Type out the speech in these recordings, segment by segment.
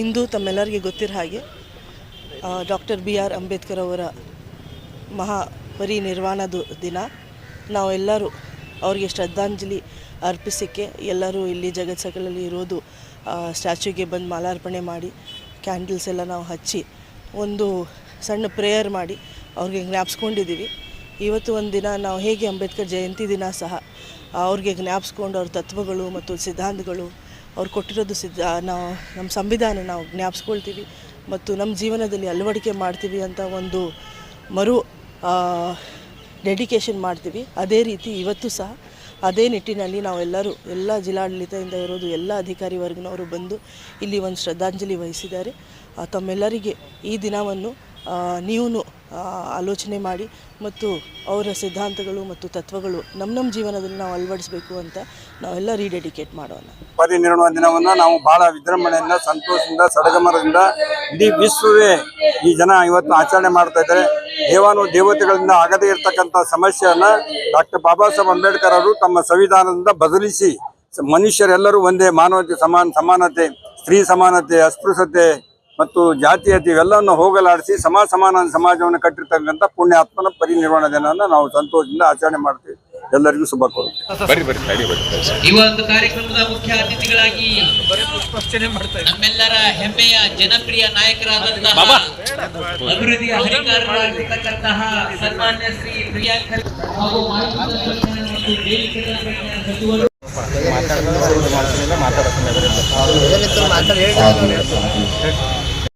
ಇಂದು ತಮ್ಮೆಲ್ಲರಿಗೆ ಗೊತ್ತಿರೋ ಹಾಗೆ doctor B R Ambedkar ಅವರ ಮಹಾ ಪರಿನಿರ್ವಾಣದ ದಿನ. ನಾವೆಲ್ಲರೂ ಅವರಿಗೆ ಶ್ರದ್ಧಾಂಜಲಿ ಅರ್ಪಿಸೋಕ್ಕೆ ಎಲ್ಲರೂ ಇಲ್ಲಿ ಜಗತ್ಸಕಲಲ್ಲಿ ಇರೋದು ಸ್ಟ್ಯಾಚ್ಯೂಗೆ ಬಂದು ಮಾಲಾರ್ಪಣೆ ಮಾಡಿ, ಕ್ಯಾಂಡಲ್ಸ್ ಎಲ್ಲ ನಾವು ಹಚ್ಚಿ, ಒಂದು ಸಣ್ಣ ಪ್ರೇಯರ್ ಮಾಡಿ ಅವ್ರಿಗೆ ಜ್ಞಾಪಿಸ್ಕೊಂಡಿದ್ದೀವಿ. ಇವತ್ತು ಒಂದು ದಿನ ನಾವು ಹೇಗೆ ಅಂಬೇಡ್ಕರ್ ಜಯಂತಿ ದಿನ ಸಹ ಅವ್ರಿಗೆ ಜ್ಞಾಪಿಸ್ಕೊಂಡು ಅವ್ರ ತತ್ವಗಳು ಮತ್ತು ಸಿದ್ಧಾಂತಗಳು ಅವ್ರು ಕೊಟ್ಟಿರೋದು ಸಿದ್ಧ ನಾವು, ನಮ್ಮ ಸಂವಿಧಾನ ನಾವು ಜ್ಞಾಪಿಸ್ಕೊಳ್ತೀವಿ ಮತ್ತು ನಮ್ಮ ಜೀವನದಲ್ಲಿ ಅಳವಡಿಕೆ ಮಾಡ್ತೀವಿ ಅಂತ ಒಂದು ಮರು ಡೆಡಿಕೇಶನ್ ಮಾಡ್ತೀವಿ. ಅದೇ ರೀತಿ ಇವತ್ತು ಸಹ ಅದೇ ನಿಟ್ಟಿನಲ್ಲಿ ನಾವೆಲ್ಲರೂ ಎಲ್ಲ ಜಿಲ್ಲಾಡಳಿತದಿಂದ ಇರೋದು ಎಲ್ಲ ಅಧಿಕಾರಿ ವರ್ಗನವರು ಬಂದು ಇಲ್ಲಿ ಒಂದು ಶ್ರದ್ಧಾಂಜಲಿ ವಹಿಸಿದ್ದಾರೆ. ತಮ್ಮೆಲ್ಲರಿಗೆ ಈ ದಿನವನ್ನು ನೀವು ಆಲೋಚನೆ ಮಾಡಿ ಮತ್ತು ಅವರ ಸಿದ್ಧಾಂತಗಳು ಮತ್ತು ತತ್ವಗಳು ನಮ್ಮ ನಮ್ಮ ಜೀವನದಲ್ಲಿ ನಾವು ಅಳವಡಿಸಬೇಕು ಅಂತ ನಾವೆಲ್ಲ ರೀಡೆಡಿಕೇಟ್ ಮಾಡೋಣ. ಪರಿನಿರ್ವಾಣ ದಿನವನ್ನು ನಾವು ಬಹಳ ವಿಜೃಂಭಣೆಯಿಂದ, ಸಂತೋಷದಿಂದ ಸಡಗಮರದಿಂದ ಇಡೀ ವಿಶ್ವವೇ ಈ ಜನ ಇವತ್ತು ಆಚರಣೆ ಮಾಡ್ತಾ ಇದ್ದಾರೆ. ದೇವಾನು ದೇವತೆಗಳಿಂದ ಆಗದೇ ಇರತಕ್ಕಂಥ ಸಮಸ್ಯೆಯನ್ನು ಡಾಕ್ಟರ್ ಬಾಬಾ ಸಾಹೇಬ್ ಅಂಬೇಡ್ಕರ್ ಅವರು ತಮ್ಮ ಸಂವಿಧಾನದಿಂದ ಬದಲಿಸಿ ಮನುಷ್ಯರೆಲ್ಲರೂ ಒಂದೇ ಮಾನವತೆ ಸಮಾನ, ಸಮಾನತೆ, ಸ್ತ್ರೀ ಸಮಾನತೆ, ಅಸ್ಪೃಶ್ಯತೆ ಮತ್ತು ಜಾತೀಯತೆ ಇವೆಲ್ಲವನ್ನು ಹೋಗಲಾಡಿಸಿ ಸಮ ಸಮಾನ ಸಮಾಜವನ್ನು ಕಟ್ಟಿರ್ತಕ್ಕಂಥ ಪುಣ್ಯಾತ್ಮನ ಪರಿನಿರ್ವಾಣ ದಿನವನ್ನು ನಾವು ಸಂತೋಷದಿಂದ ಆಚರಣೆ ಮಾಡ್ತೀವಿ. ಎಲ್ಲರಿಗೂ ಶುಭ ಕೋರುತ್ತೇವೆ. ಈ ಒಂದು ಕಾರ್ಯಕ್ರಮದ ಮುಖ್ಯ ಅತಿಥಿಗಳಾಗಿ ನಮ್ಮೆಲ್ಲರ ಹೆಮ್ಮೆಯ ಜನಪ್ರಿಯ ನಾಯಕರಾದಂತಹ ಅಭಿವೃದ್ಧಿಯ ಹರಿಕಾರರಾಗಿರ್ತಕ್ಕಂತಹ ಸನ್ಮಾನ್ಯ ಶ್ರೀ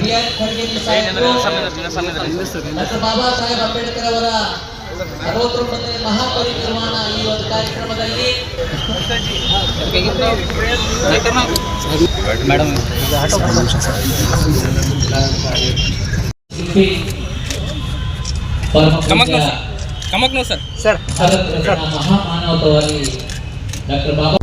ಪ್ರಿಯಾಂಕ್ ಖರ್ಗೆ ಸಾಹೇಬರು ಡಾಕ್ಟರ್ ಬಾಬಾ ಸಾಹೇಬ್ ಅಂಬೇಡ್ಕರ್ ಅವರ ಅರವತ್ತೊಂಬತ್ತನೇ ಮಹಾಪರಿನಿರ್ವಾಣ ಈ ಒಂದು ಕಾರ್ಯಕ್ರಮದಲ್ಲಿ ಕಮಕ್ನೋ ಸರ್ ಮಹಾಮಾನವತವಾದಿ ಡಾಕ್ಟರ್ ಬಾಬಾ